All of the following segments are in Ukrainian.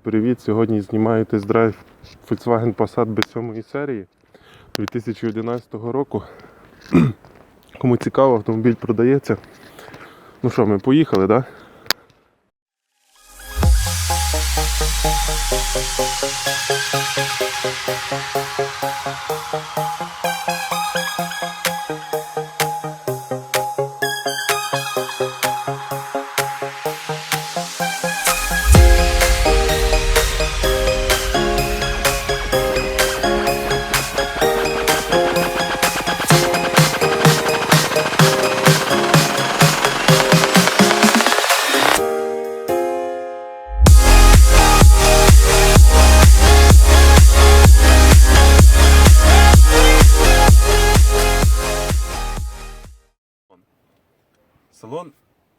Привіт! Сьогодні знімаю тест-драйв Volkswagen Passat B7 серії 2011 року. Кому цікаво, автомобіль продається. Ну що, ми поїхали, так? Да? Салон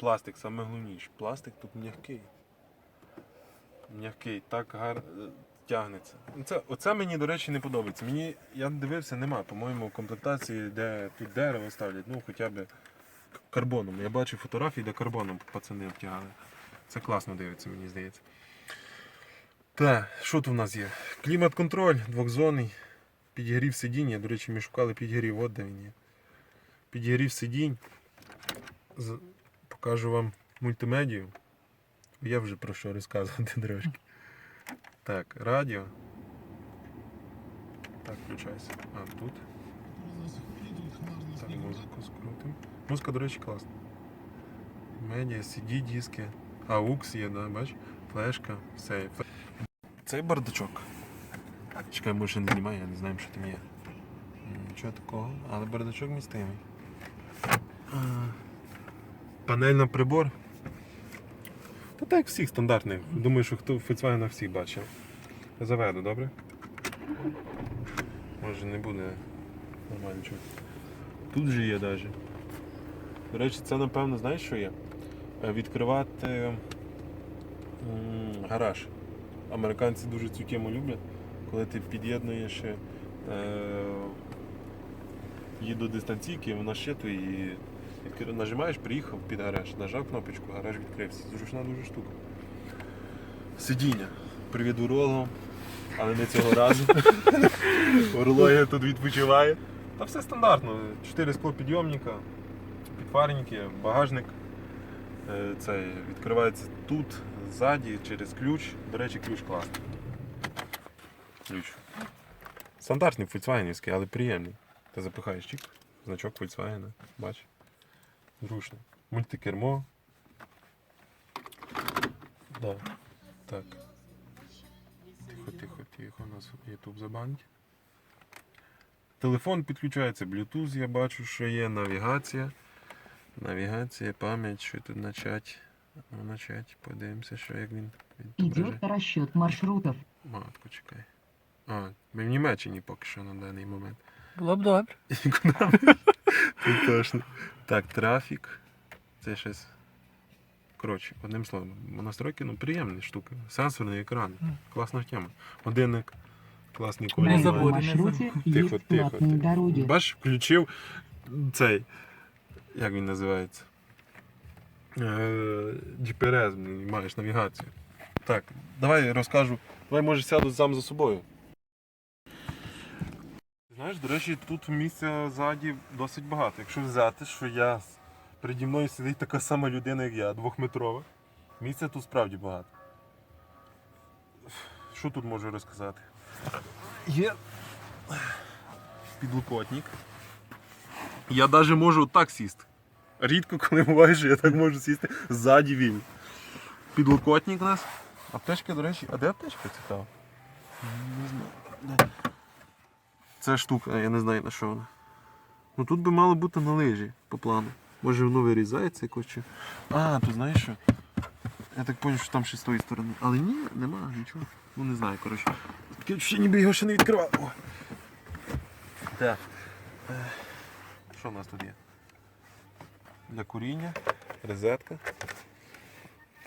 пластик, саме головніше. Пластик тут м'який. М'який, так гарно тягнеться. Це, оце мені, до речі, не подобається. Мені, я дивився, нема, по-моєму, в комплектації, де тут дерево ставлять, ну хоча б карбоном. Я бачу фотографії, де карбоном пацани обтягали. Це класно дивиться, мені здається. Так, що тут у нас є? Клімат-контроль, двохзонний, підігрів сидіння. До речі, ми шукали підігрів, от де він є. Підігрів сидінь. Покажу вам мультимедію. Я вже про що розказувати трошки. Так, радіо. Так, включайся. А, тут. Так, музику скрутимо. Музика, до речі, класна. Медіа, CD, диски. AUX є, да, бач? Флешка, все. Цей бардачок. Чекай, може не знімає, я не знаю, що там є. Нічого такого, але бардачок містимий. Панель на прибор. Та так всіх стандартних. Думаю, що хто в Volkswagen всіх бачив. Заведу, добре? Може не буде нормально чути. Тут же є навіть. До речі, це напевно, знаєш, що є? Е, Відкривати гараж. Американці дуже цю тему люблять, коли ти під'єднуєш е, її до дистанційки, вона щитує і нажимаєш, приїхав під гараж, нажав кнопочку, гараж відкрився. Зручна дуже штука. Сидіння. Привіт урологам, але не цього разу. Урологія тут відпочиває. Та все стандартно. Чотири склопідйомника, підфарники, багажник. Е, Цей відкривається тут, ззаді, через ключ. До речі, ключ класний. Ключ. Стандартний фольксвагенівський, але приємний. Ти запихаєш чик, значок Volkswagen, бач. Зручно. Мультикермо. Да. Так. Тихо, тихо, тихо, у нас YouTube забанить. Телефон підключається, Bluetooth, я бачу, що є, навігація. Навігація, пам'ять, що тут начать. Ну, начать, подивимося, що як він відображає. Идет расчет маршрутов. Матку, чекай. А, ми в Німеччині поки що на даний момент. Було б добре. Точно. Так, трафік. Це щось. Коротше, одним словом, настройки ну, приємні штуки. Сенсорний екран. Класна тема. Годинник, класний Не колір. Забудь. не маршруте Тихо, тихо. тихо. дороги. Бач, включив цей. Як він називається? Е, GPS, маєш навігацію. Так, давай розкажу. Давай може сяду сам за собою. Знаєш, до речі, тут місця ззаді досить багато. Якщо взяти, що я переді мною сидить така сама людина, як я, двохметрова. Місця тут справді багато. Що тут можу розказати? Є підлокотник. Я навіть можу так сісти. Рідко коли буває, що я так можу сісти ззаді він. Підлокотник у нас. Аптечка, до речі, а де аптечка цікава? Не знаю. Це штука, я не знаю на що вона. Ну тут би мало бути на лижі по плану. Може воно вирізається якось чи. А, тут знаєш що? Я так зрозумів, що там ще з тої сторони. Але ні, нема нічого. Ну не знаю, коротше. Таке ще ніби його ще не відкривав. О. Так. Е, Що в нас тут є? Для куріння, розетка.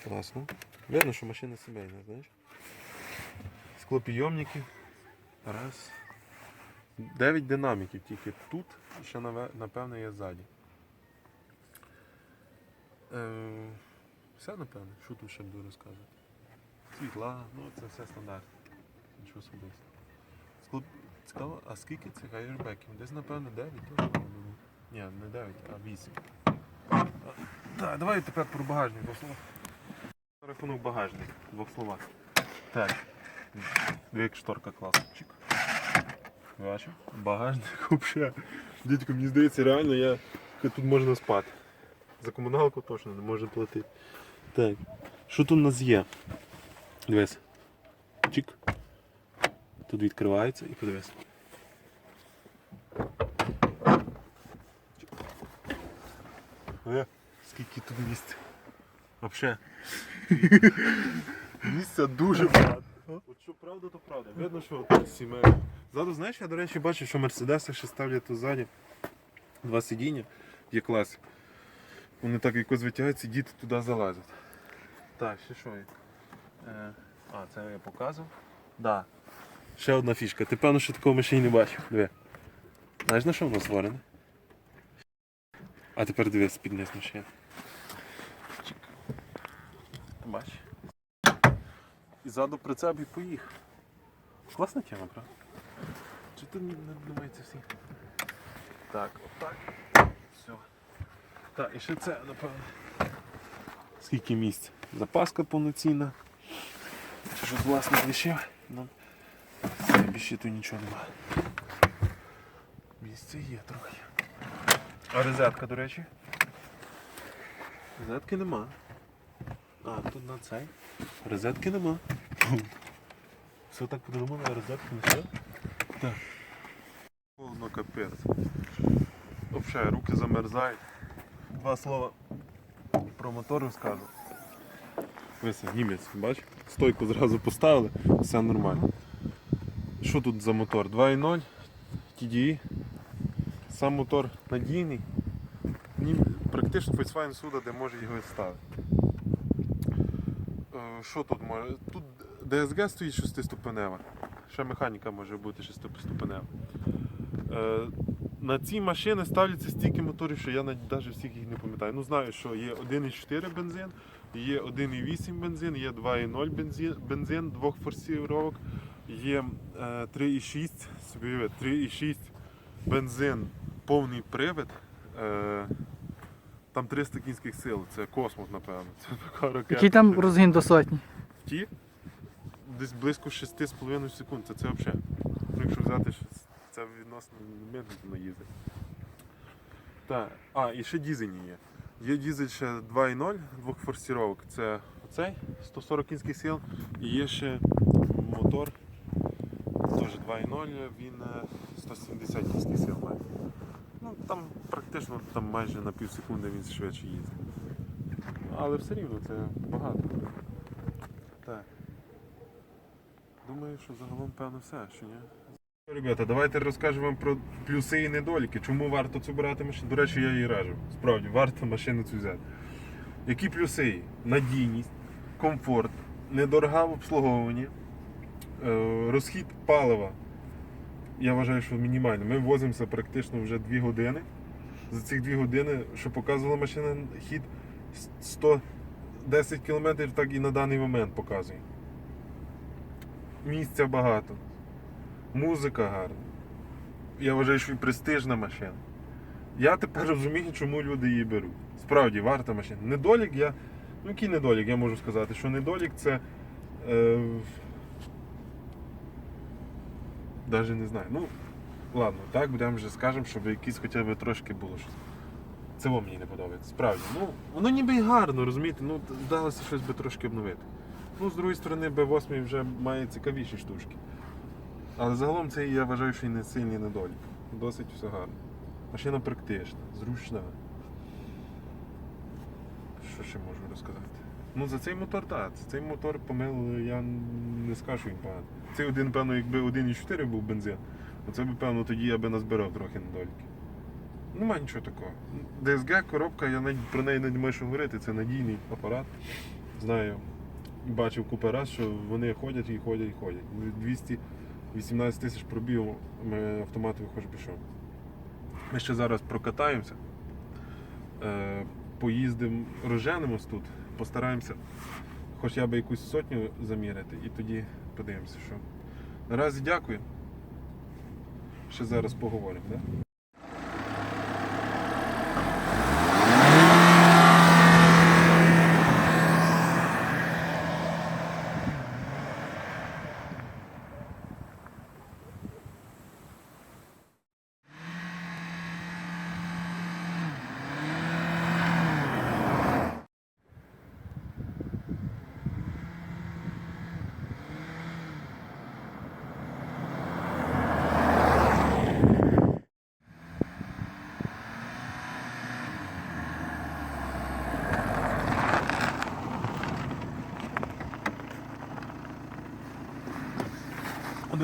Класно. Видно, що машина сімейна, знаєш. Склопійомники. Раз. Дев'ять динаміків тільки тут, ще напевно є ззаді. Е, все напевно, що тут ще буду розказувати. Світла, ну це все стандарт. Нічого особистого. Склад... Цікаво, а скільки цих аєрбеків? Десь напевно 9 теж. Ні, не 9, а 8. Так, давай тепер про багажник двох словах. Рахунок багажник двох словах. Так. Як шторка класна. Бачу. Багажник взагалі. Дідько, мені здається, реально я тут можна спати. За комуналку точно не можна платити. Так. Що тут у нас є? Дивись. Чик. Тут відкривається і подивись. Е, скільки тут місця. Вообще. Місця дуже багато. От що правда, то правда. Видно, що тут сімейно. Ззаду, знаєш, я, до речі, бачу, що мерседеси ще ставлять тут ззаді два сидіння, є клас. Вони так якось витягаються, діти туди залазять. Так, ще що є? Е, а, це я показував? Да. Ще одна фішка. Ти певно, що такого машині не бачив. Диви. Знаєш на що воно створене? А тепер дивись під низ машини. Бач. І ззаду прицеп і поїхав. Класна тема, правда? Не не думається всі? Так, отак. Все. Так, і ще це, напевно. Скільки місць? Запаска повноцінна. Що власне лишив? Ну, все, більше тут нічого немає. Місце є трохи. А розетка, до речі? Розетки нема. А, тут на цей. Розетки нема. Все так подумали, а розетки не все? Так. Холодно капець. Взагалі, руки замерзають. Два слова про мотор розкажу. Ось німець, бач? Стойку зразу поставили, все нормально. Що тут за мотор? 2.0 TDI. Сам мотор надійний. Практично Volkswagen суда, де може його ставити. Е, Що тут може? Тут DSG стоїть 6-ступенева. Ще механіка може бути 6-ступенева. Е, На ці машини ставляться стільки моторів, що я навіть всіх їх не пам'ятаю. Ну знаю, що є 1,4 бензин, є 1,8 бензин, є 2,0 бензин, бензин двох форсировок, є е, 3,6, собі уяви, 3,6 бензин, повний привід. Е, там 300 кінських сил, це космос, напевно. Це така ракета. Який там розгін до сотні? Ті десь близько 6,5 секунд. Це, це взагалі. Ну, якщо взяти, це відносно медленно їздить. Так, а, і ще дізельні є. Є дізель ще 2.0 двох форсіровок. Це оцей 140 кінських сил. І є ще мотор. Теж 2.0, він е, 170 кінських сил має. Ну, там практично там майже на пів секунди він швидше їздить. Але все рівно це багато. Так. Думаю, що загалом певно все, що ні. Ребята, давайте розкажу вам про плюси і недоліки. Чому варто цю брати машину? До речі, я її раджу. Справді, варто машину цю взяти. Які плюси? Надійність, комфорт, недорога в обслуговуванні, е, розхід палива. Я вважаю, що мінімальний. Ми возимося практично вже 2 години. За ці 2 години, що показувала машина хід 110 км, так і на даний момент показує. Місця багато. Музика гарна. Я вважаю, що і престижна машина. Я тепер розумію, чому люди її беруть. Справді, варта машина. Недолік я. Ну, який недолік, я можу сказати, що недолік це. Е, Даже не знаю. Ну, ладно, так будемо вже скажемо, щоб якісь хоча б трошки було щось. Це мені не подобається. Справді. Ну, воно ніби й гарно, розумієте, ну вдалося щось би трошки обновити. Ну, з другої сторони, B8 вже має цікавіші штучки. Але загалом це я вважаю, що і не сильний недолік. Досить все гарно. Машина практична, зручна. Що ще можу розказати? Ну за цей мотор, так. Цей мотор помилили, я не скажу, він поганий. Цей один, певно, якби 1,4 був бензин, оце б, певно, тоді я би назбирав трохи недоліки. Нема нічого такого. DSG коробка, я навіть про неї не думаю, що говорити, це надійний апарат. Знаю, бачив купу раз, що вони ходять і ходять і ходять. 218 тисяч пробів ми хоч пішов. Ми ще зараз прокатаємося, е, поїздимо, розженемось тут, постараємося хоч я би якусь сотню заміряти і тоді подивимося, що. Наразі дякую. Ще зараз поговоримо, да?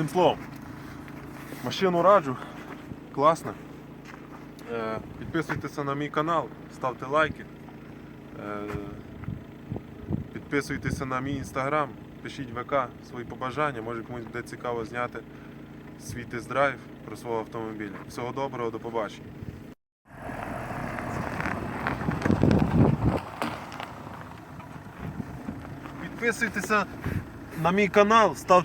Одним словом, машину раджу, класна. Е, Підписуйтеся на мій канал, ставте лайки. Е, Підписуйтеся на мій інстаграм, пишіть ВК свої побажання, може комусь буде цікаво зняти свій тест-драйв про свого автомобіля. Всього доброго, до побачення. Підписуйтеся на мій канал, ставте